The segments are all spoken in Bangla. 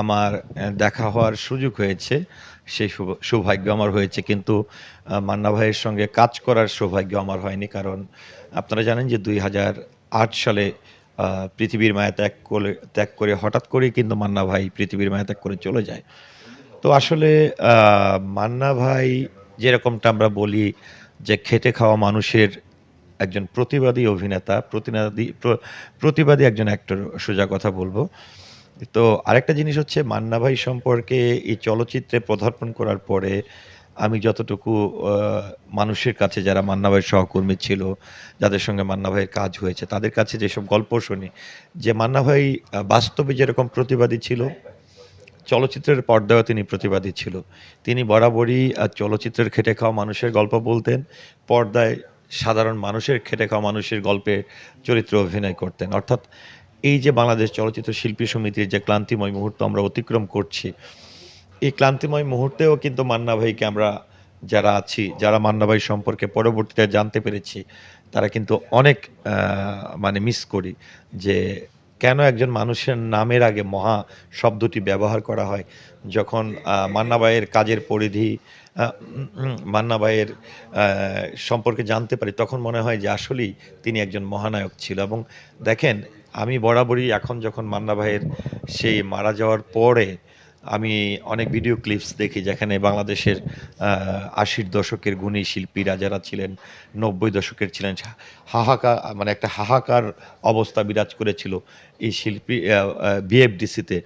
আমার দেখা হওয়ার সুযোগ হয়েছে। সেই সৌভাগ্য আমার হয়েছে। কিন্তু মান্না ভাইয়ের সঙ্গে কাজ করার সৌভাগ্য আমার হয়নি। কারণ আপনারা জানেন যে ২০০৮ সালে পৃথিবীর মায়া ত্যাগ করে ত্যাগ করে হঠাৎ করেই কিন্তু মান্না ভাই পৃথিবীর মায়া ত্যাগ করে চলে যায়। তো আসলে মান্না ভাই যেরকমটা আমরা বলি যে খেটে খাওয়া মানুষের একজন প্রতিবাদী অভিনেতা, প্রতিনাদি প্র প্রতিবাদী একজন অ্যাক্টর সোজা কথা বলব। তো আরেকটা জিনিস হচ্ছে মান্না ভাই সম্পর্কে এই চলচ্চিত্রে পদার্পণ করার পরে আমি যতটুকু মানুষের কাছে যারা মান্না ভাইয়ের সহকর্মী ছিল, যাদের সঙ্গে মান্না ভাইয়ের কাজ হয়েছে, তাদের কাছে যেসব গল্প শুনি যে মান্না ভাই বাস্তবে যেরকম প্রতিবাদী ছিল, চলচ্চিত্রের পর্দায়ও তিনি প্রতিবাদী ছিল। তিনি বরাবরই চলচ্চিত্রের খেটে খাওয়া মানুষের গল্প বলতেন। পর্দায় সাধারণ মানুষের খেটে খাওয়া মানুষের গল্পে চরিত্রে অভিনয় করতেন। অর্থাৎ এই যে বাংলাদেশ চলচ্চিত্র শিল্পী সমিতির যে ক্লান্তিময় মুহূর্ত আমরা অতিক্রম করছি, এই ক্লান্তিময় মুহূর্তেও কিন্তু মান্না ভাইকে আমরা যারা আছি, যারা মান্না ভাই সম্পর্কে পরবর্তীতে জানতে পেরেছি, তারা কিন্তু অনেক মানে মিস করি যে কেন একজন মানুষের নামের আগে মহা শব্দটি ব্যবহার করা হয়? যখন মান্নাবাইয়ের কাজের পরিধি মান্নাবাইয়ের সম্পর্কে জানতে পারি, তখন মনে হয় যে আসলেই তিনি একজন মহানায়ক ছিল এবং দেখেন আমি বরাবরই এখন যখন মান্না ভাইয়ের সেই মারা যাওয়ার পরে আমি অনেক ভিডিও ক্লিপস দেখি যেখানে বাংলাদেশের আশির দশকের গুণী শিল্পীরা যারা ছিলেন, ৯০ দশকের ছিলেন, হাহাকার মানে একটা হাহাকার অবস্থা বিরাজ করেছিল এই শিল্পী বিএফডিসিতে।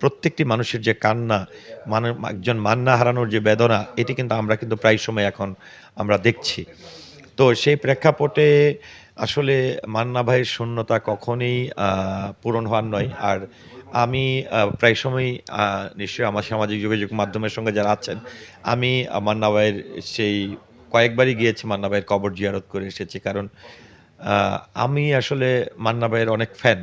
প্রত্যেকটি মানুষের যে কান্না, মানে একজন মান্না হারানোর যে বেদনা, এটি কিন্তু আমরা কিন্তু প্রায় সময় এখন আমরা দেখছি। তো সেই প্রেক্ষাপটে আসলে মান্না ভাইয়ের শূন্যতা কখনোই পূরণ হওয়ার নয়। আর আমি প্রায় সময়ই আ নিশ্চয়ই আমার সামাজিক যোগাযোগ মাধ্যমের সঙ্গে যারা আছেন, আমি মান্না ভাইয়ের সেই কয়েকবারই গিয়েছি মান্না ভাইয়ের কবর জিয়ারত করে এসেছি। কারণ আমি আসলে মান্না ভাইয়ের অনেক ফ্যান।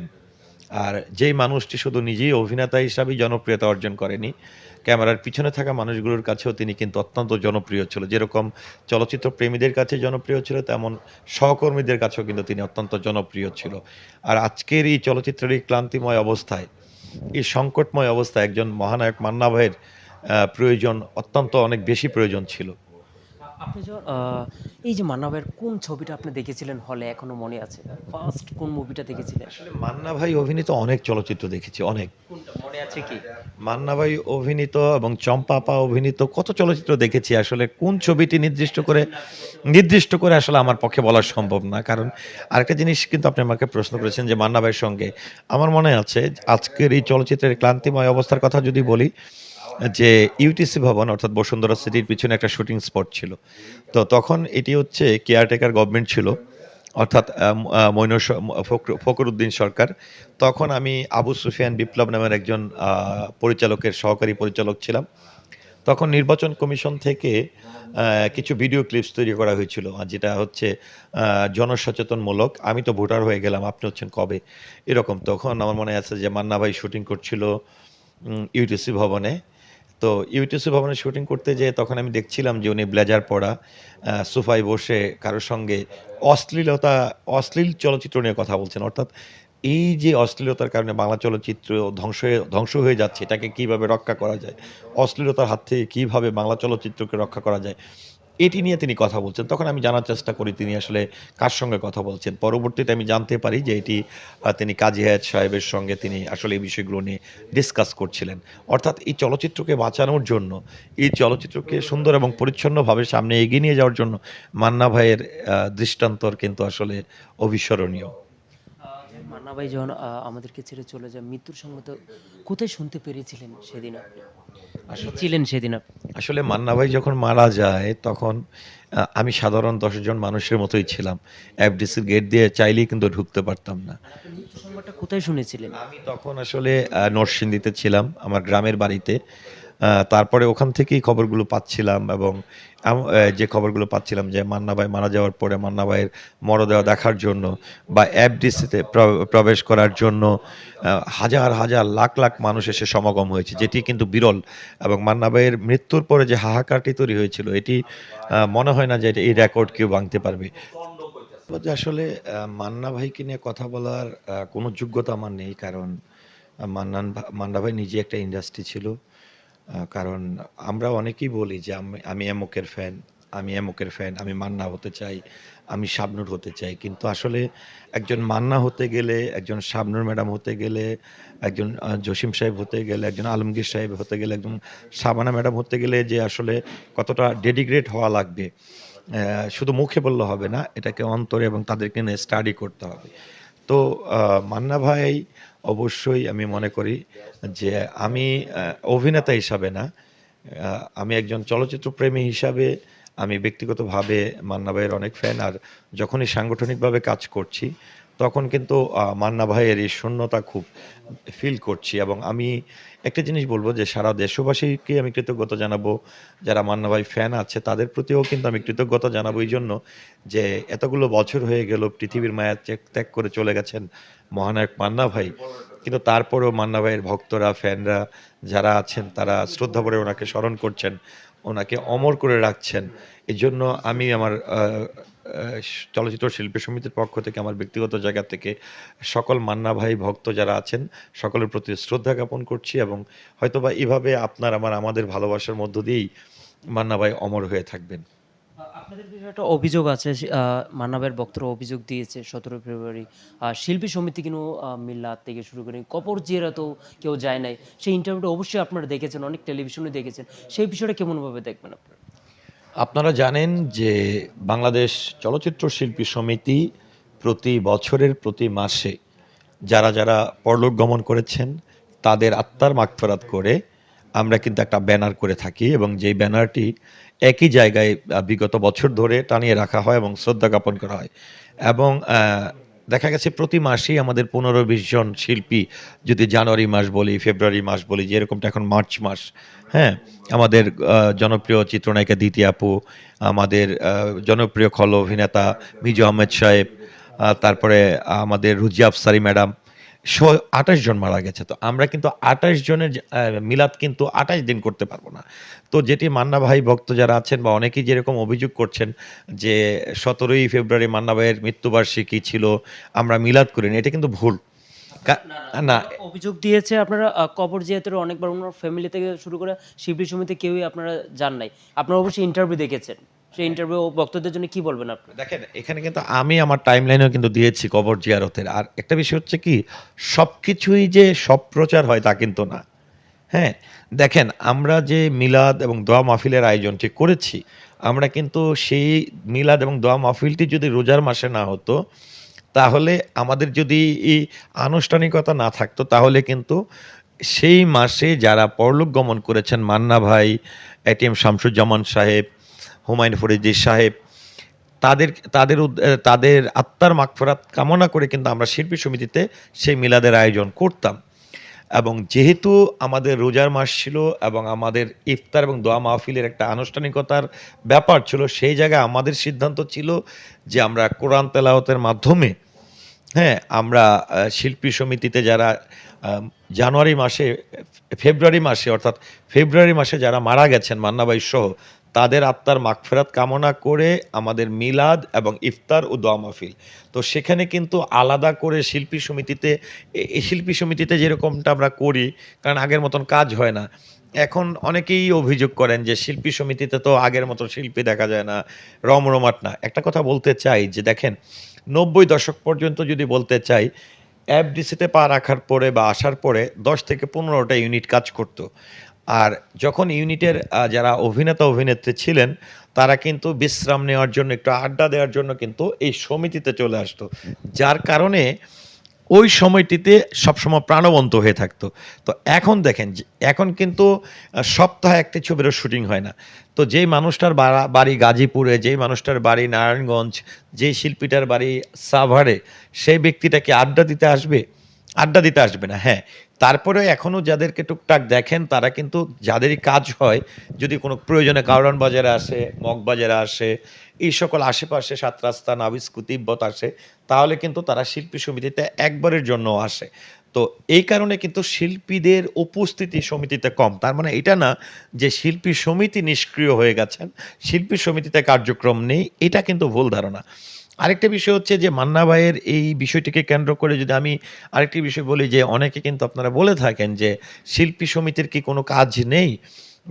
আর যেই মানুষটি শুধু নিজেই অভিনেতা হিসাবেই জনপ্রিয়তা অর্জন করেনি, ক্যামেরার পিছনে থাকা মানুষগুলোর কাছেও তিনি কিন্তু অত্যন্ত জনপ্রিয় ছিল। যেরকম চলচ্চিত্র প্রেমীদের কাছে জনপ্রিয় ছিল, তেমন সহকর্মীদের কাছেও কিন্তু তিনি অত্যন্ত জনপ্রিয় ছিল। আর আজকের এই চলচ্চিত্রের এই ক্লান্তিময় অবস্থায়, এই সংকটময় অবস্থায় একজন মহানায়ক মান্না ভাইয়ের প্রয়োজন অত্যন্ত অনেক বেশি প্রয়োজন ছিল। আপনি এই যে মান্নাভাইয়ের কোন ছবিটা আপনি দেখেছিলেন হলে এখনও মনে আছে? ফার্স্ট কোন মুভিটা দেখেছিলেন? আসলে মান্না ভাই অভিনীত অনেক চলচ্চিত্র দেখেছি, অনেক। কোনটা মনে আছে কি? মান্না ভাই অভিনীত এবং চম্পা আপা অভিনীত কত চলচ্চিত্র দেখেছি। আসলে কোন ছবিটি নির্দিষ্ট করে নির্দিষ্ট করে আসলে আমার পক্ষে বলা সম্ভব না। কারণ আরেকটা জিনিস কিন্তু আপনি আমাকে প্রশ্ন করেছেন যে মান্না ভাইয়ের সঙ্গে আমার মনে আছে আজকের এই চলচ্চিত্রের ক্লান্তিময় অবস্থার কথা যদি বলি, যে ইউটিসি ভবন অর্থাৎ বসুন্ধরা সিটির পিছনে একটা শুটিং স্পট ছিল। তো তখন এটি হচ্ছে কেয়ারটেকার গভর্নমেন্ট ছিল। অর্থাৎ মইনুর ফখরুদ্দিন সরকার। তখন আমি আবু সুফিয়ান বিপ্লব নামের একজন পরিচালকের সহকারী পরিচালক ছিলাম। তখন নির্বাচন কমিশন থেকে কিছু ভিডিও ক্লিপস তৈরি করা হয়েছিল। যেটা হচ্ছে জনসচেতনমূলক। আমি তো ভোটার হয়ে গেলাম, আপনি হচ্ছেন কবে? এরকম। তখন আমার মনে আছে যে মান্না ভাই শুটিং করছিল ইউটিসি ভবনে। তো ইউটিসি ভবনে শুটিং করতে যেয়ে তখন আমি দেখছিলাম যে উনি ব্লেজার পরা, সোফায় বসে কারোর সঙ্গে অশ্লীলতা অশ্লীল চলচ্চিত্র নিয়ে কথা বলছেন। অর্থাৎ এই যে অশ্লীলতার কারণে বাংলা চলচ্চিত্র ধ্বংস হয়ে ধ্বংস হয়ে যাচ্ছে, এটাকে কীভাবে রক্ষা করা যায়? অশ্লীলতার হাত থেকে কীভাবে বাংলা চলচ্চিত্রকে রক্ষা করা যায়? এটি নিয়ে তিনি কথা বলছেন। তখন আমি জানার চেষ্টা করি তিনি আসলে কার সঙ্গে কথা বলছেন। পরবর্তীতে আমি জানতে পারি যে এটি তিনি কাজী হায়াত সাহেবের সঙ্গে তিনি আসলে এই বিষয়গুলো নিয়ে ডিসকাস করছিলেন। অর্থাৎ এই চলচ্চিত্রকে বাঁচানোর জন্য, এই চলচ্চিত্রকে সুন্দর এবং পরিচ্ছন্নভাবে সামনে এগিয়ে নিয়ে যাওয়ার জন্য মান্না ভাইয়ের দৃষ্টান্তর কিন্তু আসলে অবিস্মরণীয়। মান্না ভাই যখন আমাদেরকে ছেড়ে চলে যায়, মৃত্যুর সংবাদ কোথায় শুনতে পেরেছিলেন সেদিন আপনি? ছিলেন সেদিন? আসলে মান্না ভাই যখন মারা যায় তখন আমি সাধারণ ১০ জন মানুষের মতোই ছিলাম। এফডিসির গেট দিয়ে চাইলেই কিন্তু ঢুকতে পারতাম না। কোথায় শুনেছিলেন? আমি তখন আসলে নরসিংদীতে ছিলাম, আমার গ্রামের বাড়িতে। তারপরে ওখান থেকেই খবরগুলো পাচ্ছিলাম এবং যে খবরগুলো পাচ্ছিলাম যে মান্না ভাই মারা যাওয়ার পরে মান্না ভাইয়ের মরদেহ দেখার জন্য বা এফডিসিতে প্র প্রবেশ করার জন্য হাজার, হাজার লাখ, লাখ মানুষ এসে সমাগম হয়েছে। যেটি কিন্তু বিরল এবং মান্না ভাইয়ের মৃত্যুর পরে যে হাহাকারটি তৈরি হয়েছিল এটি মনে হয় না যে এই রেকর্ড কেউ ভাঙতে পারবে। আসলে মান্না ভাইকে নিয়ে কথা বলার কোনো যোগ্যতা আমার নেই। কারণ মান্নান মান্না ভাই নিজে একটা ইন্ডাস্ট্রি ছিল কারণ আমরা অনেকেই বলি যে আমি আমি এমকের ফ্যান, আমি এমকের ফ্যান, আমি মান্না হতে চাই, আমি শাবনুর হতে চাই। কিন্তু আসলে একজন মান্না হতে গেলে, একজন শাবনুর ম্যাডাম হতে গেলে, একজন জসিম সাহেব হতে গেলে, একজন আলমগীর সাহেব হতে গেলে, একজন শাবানা ম্যাডাম হতে গেলে যে আসলে কতটা ডেডিগ্রেট হওয়া লাগবে শুধু মুখে বললে হবে না, এটাকে অন্তরে এবং তাদেরকে নিয়ে স্টাডি করতে হবে। তো মান্না ভাই অবশ্যই আমি মনে করি যে আমি অভিনেতা হিসাবে না আমি একজন চলচ্চিত্র প্রেমী হিসাবে আমি ব্যক্তিগতভাবে মান্না ভাইয়ের অনেক ফ্যান আর যখনই সাংগঠনিকভাবে কাজ করছি তখন কিন্তু মান্না ভাইয়ের এই শূন্যতা খুব ফিল করছি এবং আমি একটা জিনিস বলব যে, সারা দেশবাসীকে আমি কৃতজ্ঞতা জানাব, যারা মান্না ভাই ফ্যান আছে, তাদের প্রতিও কিন্তু আমি কৃতজ্ঞতা জানাব এই জন্য যে, এতগুলো বছর হয়ে গেল পৃথিবীর মায়া ত্যাগ করে চলে গেছেন মহানায়ক মান্না ভাই। কিন্তু তারপরেও মান্না ভাইয়ের ভক্তরা ফ্যানরা যারা আছেন, তারা শ্রদ্ধা করে ওনাকে স্মরণ করছেন, ওনাকে অমর করে রাখছেন। এই জন্য আমি আমার চলচ্চিত্র শিল্পী সমিতির পক্ষ থেকে আমার ব্যক্তিগত জায়গা থেকে সকল মান্না ভাই ভক্ত যারা আছেন সকলের প্রতি শ্রদ্ধা জ্ঞাপন করছি এবং হয়তোবা এভাবে আপনার আমার আমাদের ভালোবাসার মধ্য দিয়েই মান্না ভাই অমর হয়ে থাকবেন। আপনাদের একটা অভিযোগ আছে আহ, মান্নাবের বক্তরা অভিযোগ দিয়েছে সতেরো ফেব্রুয়ারি। শিল্পী সমিতি কিন্তু মিল্লাত থেকে শুরু করে কপর জিয়ারা তো কেউ যায় নাই। সেই ইন্টারভিউটা অবশ্যই আপনারা দেখেছেন অনেক টেলিভিশনে দেখেছেন। সেই বিষয়টা কেমনভাবে দেখবেন আপনারা? আপনারা জানেন যে বাংলাদেশ চলচ্চিত্র শিল্পী সমিতি প্রতি বছরের প্রতি মাসে যারা যারা পরলোক গমন করেছেন, তাদের আত্মার মাগফেরাত করে আমরা কিন্তু একটা ব্যানার করে থাকি এবং যেই ব্যানারটি একই জায়গায় বিগত বছর ধরে টানিয়ে রাখা হয় এবং শ্রদ্ধা জ্ঞাপন করা হয়। এবং দেখা গেছে প্রতি মাসেই আমাদের পনেরো বিশ জন শিল্পী যদি জানুয়ারি মাস বলি, ফেব্রুয়ারি মাস বলি যেরকমটা এখন মার্চ মাস হ্যাঁ? আমাদের জনপ্রিয় চিত্রনায়িকা দ্বিতীয় আপু, আমাদের জনপ্রিয় খল অভিনেতা মিজু আহমেদ সাহেব তারপরে আমাদের রুজি আফসারি ম্যাডাম আঠাশ জন মারা গেছে। তো আমরা কিন্তু আঠাশ জনের মিলাদ কিন্তু আঠাশ দিন করতে পারব না। তো যেটি মান্না ভাই ভক্ত যারা আছেন বা অনেকেই যেরকম অভিযোগ করছেন যে সতেরোই ফেব্রুয়ারি মান্না ভাইয়ের মৃত্যুবার্ষিকী ছিল আমরা মিলাদ করিনি এটা কিন্তু ভুল। না। অভিযোগ দিয়েছে আপনারা কবর জিয়াতের অনেকবার ওনার ফ্যামিলি থেকে শুরু করে শিল্পী সমিতি কেউই আপনারা যান নাই। আপনারা অবশ্যই ইন্টারভিউ দেখেছেন। সেই ইন্টারভিউ বক্তব্যের জন্য কি বলবেন আপনি? দেখেন, এখানে কিন্তু আমি আমার টাইম লাইনেও কিন্তু দিয়েছি কবর জিয়ারতের। আর একটা বিষয় হচ্ছে কি সব কিছুই যে সব প্রচার হয় তা কিন্তু না। হ্যাঁ দেখেন, আমরা যে মিলাদ এবং দোয়া মাহফিলের আয়োজনটি করেছি, আমরা কিন্তু সেই মিলাদ এবং দোয়া মাহফিলটি যদি রোজার মাসে না হতো, তাহলে আমাদের যদি এই আনুষ্ঠানিকতা না থাকতো, তাহলে কিন্তু সেই মাসে যারা পরলোক গমন করেছেন মান্না ভাই এটিএম শামসুজ্জামান সাহেব হুমায়ুন ফরিদি সাহেব, তাদের তাদের তাদের আত্মার মাগফেরাত কামনা করে কিন্তু আমরা শিল্পী সমিতিতে সেই মিলাদের আয়োজন করতাম। এবং যেহেতু আমাদের রোজার মাস ছিল এবং আমাদের ইফতার এবং দোয়া মাহফিলের একটা আনুষ্ঠানিকতার ব্যাপার ছিল, সেই জায়গায় আমাদের সিদ্ধান্ত ছিল যে আমরা কোরআন তেলাওয়াতের মাধ্যমে হ্যাঁ আমরা শিল্পী সমিতিতে যারা জানুয়ারি মাসে, ফেব্রুয়ারি মাসে অর্থাৎ ফেব্রুয়ারি মাসে যারা মারা গেছেন মান্নাবাই সহ তাদের আত্মার মাগফেরাত কামনা করে আমাদের মিলাদ এবং ইফতার ও দোয়া মাহফিল। তো সেখানে কিন্তু আলাদা করে শিল্পী সমিতিতে এই শিল্পী সমিতিতে যেরকমটা আমরা করি, কারণ আগের মতন কাজ হয় না। এখন অনেকেই অভিযোগ করেন যে শিল্পী সমিতিতে তো আগের মতো শিল্পী দেখা যায় না, রমরমাট না। একটা কথা বলতে চাই যে দেখেন, নব্বই দশক পর্যন্ত যদি বলতে চাই, এফডিসিতে পা রাখার পরে বা আসার পরে দশ থেকে পনেরোটা ইউনিট কাজ করতো। আর যখন ইউনিটের যারা অভিনেতা অভিনেত্রী ছিলেন তারা কিন্তু বিশ্রাম নেওয়ার জন্য একটু আড্ডা দেওয়ার জন্য কিন্তু এই সমিতিতে চলে আসতো। যার কারণে ওই সময়টিতে সবসময় প্রাণবন্ত হয়ে থাকতো। তো এখন দেখেন এখন কিন্তু সপ্তাহে একটি ছবিরও শুটিং হয় না। তো যেই মানুষটার বাড়ি গাজীপুরে যেই মানুষটার বাড়ি নারায়ণগঞ্জ যেই শিল্পীটার বাড়ি সাভারে সেই ব্যক্তিটাকে আড্ডা দিতে আসবে? আড্ডা দিতে আসবে না হ্যাঁ। তারপরে এখনও যাদেরকে টুকটাক দেখেন, তারা কিন্তু যাদেরই কাজ হয়, যদি কোনো প্রয়োজনে কারণ বাজারে আসে মগবাজারে আসে, এই সকল আশেপাশে সাত রাস্তা নাবিস্কু, তিব্বত আসে, তাহলে কিন্তু তারা শিল্পী সমিতিতে একবারের জন্য আসে। তো এই কারণে কিন্তু শিল্পীদের উপস্থিতি সমিতিতে কম। তার মানে এটা না যে শিল্পী সমিতি নিষ্ক্রিয় হয়ে গেছেন, শিল্পী সমিতিতে কার্যক্রম নেই, এটা কিন্তু ভুল ধারণা। আরেকটা বিষয় হচ্ছে যে মান্না ভাইয়ের এই বিষয়টিকে কেন্দ্র করে যদি আমি আরেকটি বিষয় বলি যে অনেকে কিন্তু আপনারা বলে থাকেন যে শিল্পী সমিতির কি কোনো কাজ নেই?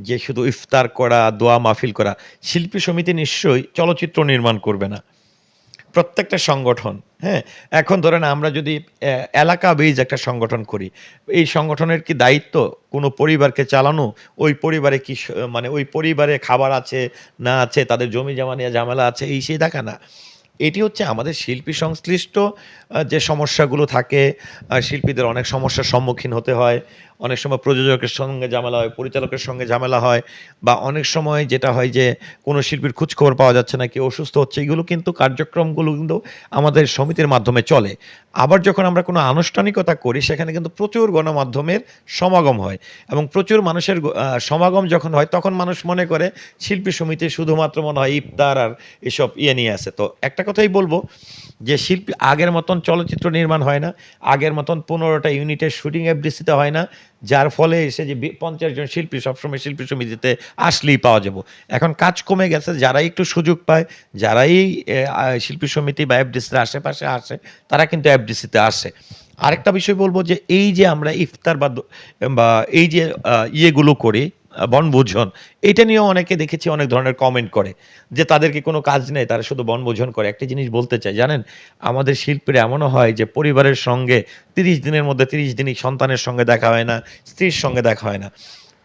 যে শুধু ইফতার করা, দোয়া মাহফিল করা, শিল্পী সমিতি নিশ্চয়ই চলচ্চিত্র নির্মাণ করবে না। প্রত্যেকটা সংগঠন হ্যাঁ? এখন ধরেন আমরা যদি এলাকা বেজ একটা সংগঠন করি, এই সংগঠনের কি দায়িত্ব কোনো পরিবারকে চালানো? ওই পরিবারে কি মানে ওই পরিবারে খাবার আছে, না আছে, তাদের জমি জমা নিয়ে ঝামেলা আছে, এই সেই দেখা না। এটি হচ্ছে আমাদের শিল্পী সংশ্লিষ্ট যে সমস্যাগুলো থাকে শিল্পীদের অনেক সমস্যার সম্মুখীন হতে হয়। অনেক সময় প্রযোজকের সঙ্গে ঝামেলা হয়, পরিচালকের সঙ্গে ঝামেলা হয়, বা অনেক সময় যেটা হয় যে কোনো শিল্পীর খোঁজখবর পাওয়া যাচ্ছে না, কেউ অসুস্থ হচ্ছে, এগুলো কিন্তু কার্যক্রমগুলো কিন্তু আমাদের সমিতির মাধ্যমে চলে। আবার যখন আমরা কোনো আনুষ্ঠানিকতা করি, সেখানে কিন্তু প্রচুর গণমাধ্যমের সমাগম হয় এবং প্রচুর মানুষের সমাগম যখন হয়, তখন মানুষ মনে করে, শিল্পী সমিতি শুধুমাত্র মনে হয় ইফতার আর এসব ইয়ে নিয়ে আসে তো একটা কথাই বলব যে শিল্পী আগের মতন চলচ্চিত্র নির্মাণ হয় না, আগের মতন পনেরোটা ইউনিটের শুটিং এফডিসিতে হয় না, যার ফলে এসে যে পঞ্চাশ জন শিল্পী সবসময় শিল্পী সমিতিতে আসলেই পাওয়া যাব। এখন কাজ কমে গেছে, যারাই একটু সুযোগ পায়, যারাই শিল্পী সমিতি বা এফডিসির আশেপাশে আসে, তারা কিন্তু এফডিসিতে আসে। আরেকটা বিষয় বলব যে এই যে আমরা ইফতার বা এই যে ইয়েগুলো করি বনভোজন। এটা নিয়েও অনেকে দেখেছি অনেক ধরনের কমেন্ট করে যে তাদেরকে কোনো কাজ নেই, তারা শুধু বনভোজন করে। একটা জিনিস বলতে চাই, জানেন? আমাদের শিল্পীরা এমনও হয় যে পরিবারের সঙ্গে তিরিশ দিনের মধ্যে তিরিশ দিনই সন্তানের সঙ্গে দেখা হয় না, স্ত্রীর সঙ্গে দেখা হয় না।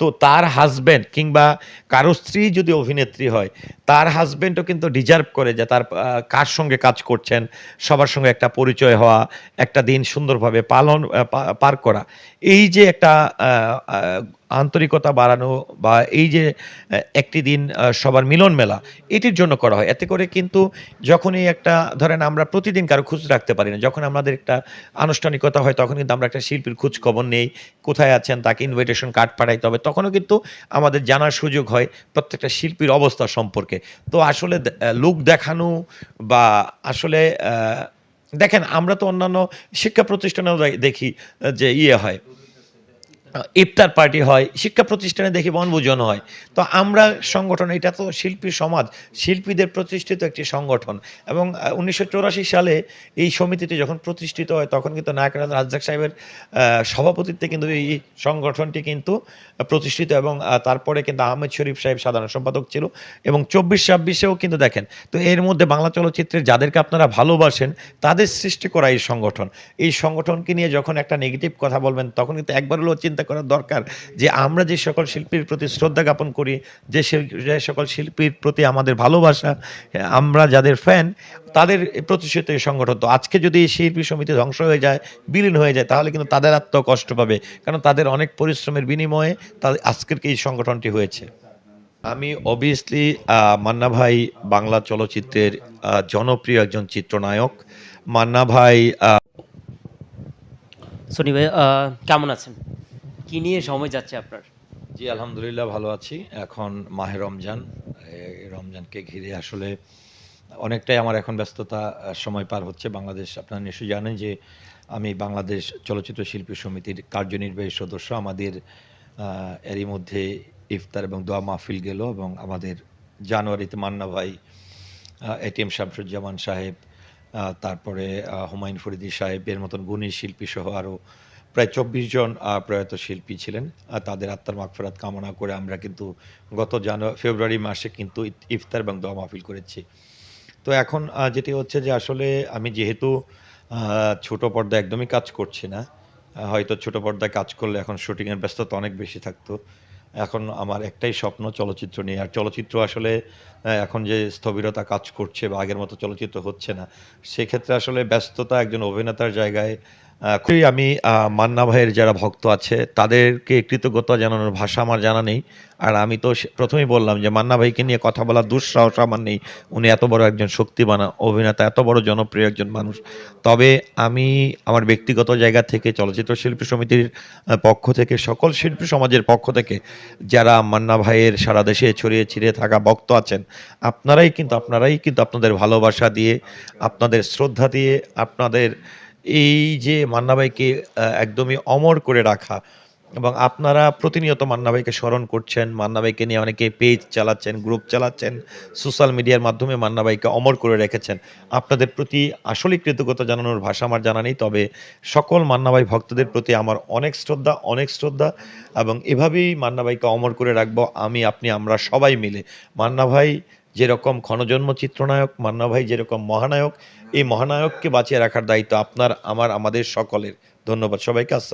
তো তার হাজব্যান্ড কিংবা কারও স্ত্রী যদি অভিনেত্রী হয়, তার হাজবেন্ডও কিন্তু ডিজার্ভ করে যে তার কার সঙ্গে কাজ করছেন, সবার সঙ্গে একটা পরিচয় হওয়া, একটা দিন সুন্দরভাবে পালন পার করা। এই যে একটা আন্তরিকতা বাড়ানো বা এই যে একটি দিন সবার মিলন মেলা, এটির জন্য করা হয়। এতে করে কিন্তু যখনই একটা, ধরেন আমরা প্রতিদিন কারও খোঁজ রাখতে পারি না, যখন আমাদের একটা আনুষ্ঠানিকতা হয়, তখন কিন্তু আমরা একটা শিল্পীর খোঁজ খবর নেই, কোথায় আছেন, তাকে ইনভিটেশন কার্ড পাঠাইতে হবে, তখনও কিন্তু আমাদের জানার সুযোগ হয় প্রত্যেকটা শিল্পীর অবস্থা সম্পর্কে। তো আসলে লোক দেখানো বা আসলে দেখেন, আমরা তো অন্যান্য শিক্ষা প্রতিষ্ঠানেও দেখি যে ইয়ে হয়। ইফতার পার্টি হয়, শিক্ষা প্রতিষ্ঠানে দেখি বনভোজন হয়। তো আমরা সংগঠন, এটা তো শিল্পী সমাজ, শিল্পীদের প্রতিষ্ঠিত একটি সংগঠন। এবং উনিশশো সালে এই সমিতিটি যখন প্রতিষ্ঠিত হয়, তখন কিন্তু নায়করাজ রাজ্জাক সাহেবের সভাপতিত্বে কিন্তু এই সংগঠনটি কিন্তু প্রতিষ্ঠিত এবং তারপরে কিন্তু আহমেদ শরীফ সাহেব সাধারণ সম্পাদক ছিল এবং চব্বিশ ছাব্বিশেও কিন্তু দেখেন, তো এর মধ্যে বাংলা চলচ্চিত্রের যাদেরকে আপনারা ভালোবাসেন, তাদের সৃষ্টি করা এই সংগঠন। এই সংগঠনকে নিয়ে যখন একটা নেগেটিভ কথা বলবেন, তখন কিন্তু একবার হলেও চিন্তা করা দরকার যে আমরা যে সকল শিল্পীর প্রতি শ্রদ্ধা জ্ঞাপন করি, যে সকল শিল্পীর প্রতি আমাদের ভালোবাসা, আমরা যাদের ফ্যান তাদের প্রতিষ্ঠিত সংগঠন। তো আজকে যদি এই শিল্পী সমিতি ধ্বংস হয়ে যায়, বিলীন হয়ে যায়, তাহলে কিন্তু তাদের আত্ম কষ্ট পাবে। কারণ তাদের অনেক পরিশ্রমের বিনিময়ে তাদের আজকের এই সংগঠনটি হয়েছে। আমি অবভিয়াসলি মান্না ভাই বাংলা চলচ্চিত্রের জনপ্রিয় একজন চিত্রনায়ক। মান্না ভাই সনি ভাই কেমন আছেন? কি নিয়ে সময় যাচ্ছে আপনার? জি, আলহামদুলিল্লাহ ভালো আছি। এখন মাহে রমজান। রমজানকে ঘিরে আসলে অনেকটাই আমার এখন ব্যস্ততা সময় পার হচ্ছে। বাংলাদেশ, আপনারা নিশ্চয়ই জানেন যে আমি বাংলাদেশ চলচ্চিত্র শিল্পী সমিতির কার্যনির্বাহী সদস্য। আমাদের এরই মধ্যে ইফতার এবং দোয়া মাহফিল গেল এবং আমাদের জানুয়ারিতে মান্না ভাই এটিএম শামসুজ্জামান সাহেব তারপরে হুমায়ুন ফরিদি সাহেব, এর মতন গুণী শিল্পী সহ আরও প্রায় চব্বিশ জন প্রয়াত শিল্পী ছিলেন তাদের আত্মার মাগফেরাত কামনা করে আমরা কিন্তু গত জানুয়ারি ফেব্রুয়ারি মাসে কিন্তু ইফতার এবং দোয়া মাহফিল করেছি। তো এখন যেটি হচ্ছে যে আসলে আমি যেহেতু ছোট পর্দা একদমই কাজ করছি না হয়তো ছোট পর্দায় কাজ করলে এখন শুটিংয়ের ব্যস্ততা অনেক বেশি থাকতো। এখন আমার একটাই স্বপ্ন চলচ্চিত্র নিয়ে, আর চলচ্চিত্র আসলে এখন যে স্থবিরতা কাজ করছে বা আগের মতো চলচ্চিত্র হচ্ছে না, সেক্ষেত্রে আসলে ব্যস্ততা একজন অভিনেতার জায়গায় খুবই আমি মান্না ভাইয়ের যারা ভক্ত আছে, তাদেরকে কৃতজ্ঞতা জানানোর ভাষা আমার জানা নেই। আর আমি তো প্রথমেই বললাম যে, মান্না ভাইকে নিয়ে কথা বলার দুঃসাহস আমার নেই। উনি এত বড় একজন শক্তিমান, অভিনেতা, এত বড় জনপ্রিয় একজন মানুষ। তবে আমি আমার ব্যক্তিগত জায়গা থেকে, চলচ্চিত্র শিল্পী সমিতির পক্ষ থেকে, সকল শিল্পী সমাজের পক্ষ থেকে, যারা মান্না ভাইয়ের সারা দেশে ছড়িয়ে ছিড়িয়ে থাকা ভক্ত আছেন, আপনারাই কিন্তু আপনারাই কিন্তু আপনাদের ভালোবাসা দিয়ে, আপনাদের শ্রদ্ধা দিয়ে, আপনাদের এই যে মান্না ভাইকে একদমই অমর করে রাখা এবং আপনারা প্রতিনিয়ত মান্না ভাইকে স্মরণ করছেন মান্না ভাইকে নিয়ে অনেকে পেজ চালাচ্ছেন, গ্রুপ চালাচ্ছেন, সোশ্যাল মিডিয়ার মাধ্যমে মান্না ভাইকে অমর করে রেখেছেন। আপনাদের প্রতি আসলে কৃতজ্ঞতা জানানোর ভাষা আমার জানা নেই, তবে সকল মান্না ভাই ভক্তদের প্রতি আমার অনেক শ্রদ্ধা অনেক শ্রদ্ধা এবং এভাবেই মান্না ভাইকে অমর করে রাখব আমি, আপনি, আমরা সবাই মিলে। মান্না ভাই যেরকম ক্ষণজন্ম চিত্রনায়ক মান্না ভাই যেরকম মহানায়ক, এই মহানায়ককে বাঁচিয়ে রাখার দায়িত্ব আপনার, আমার, আমাদের সকলের। ধন্যবাদ সবাইকে, আসসালাম